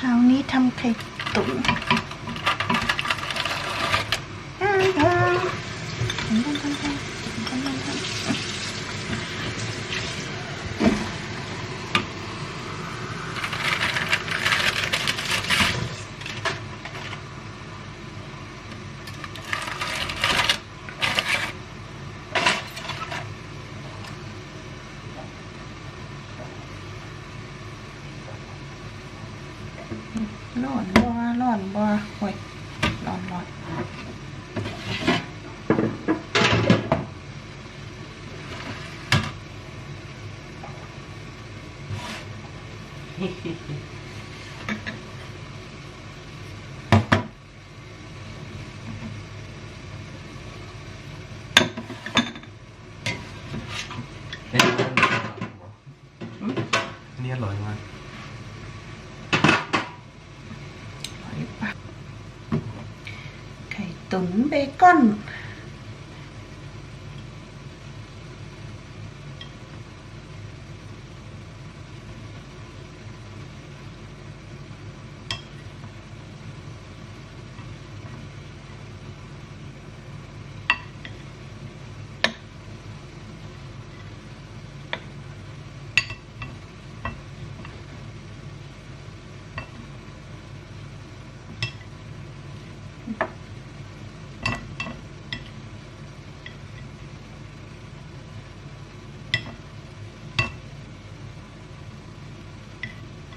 ช้านี้ทำไข่ตุ๋นอ่าอ่า ร้อนบ่ร้อนบ่โอ้ยร้อนร้อนอันนี้อร่อยมาก หอยปัก ไข่ตุ๋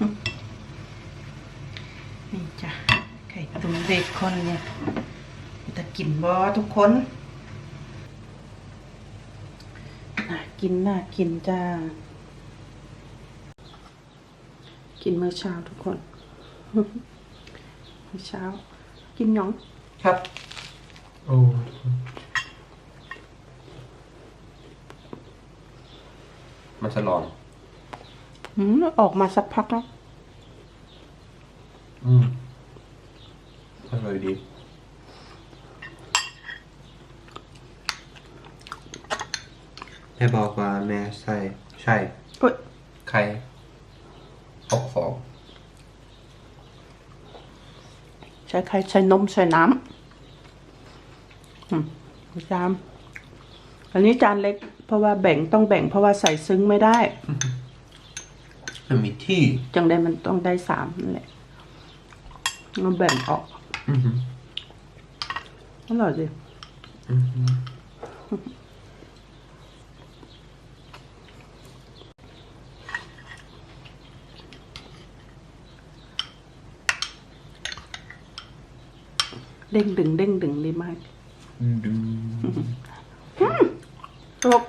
นเบคอนนี่จ้ะไข่ตุ๋นเบคอนเนี่ยจะกินบ่ทุกคนน่ากินน่ากินจ้า กินมื้อเช้าทุกคนมื้อเช้า กินหยองครับโอ้มันจะร้อน อืมออกมาสักพักแล้ว อืมอร่อยดี แม่บอกว่าแม่ใส่ใช่เอ้ย ไข่หกฟองใช้ไข่ใช้นมใช้น้ำอืมจานอันนี้จานเล็ก เพราะว่าแบ่งต้องแบ่งเพราะว่าใส่ซึ้งไม่ได้ มันมีที่ จังได้มันต้องได้สามนั่นแหละมันแบ่งออกอือหืออร่อยดิอือหือเด้งดึงเด้งดึงดีมากดึงตก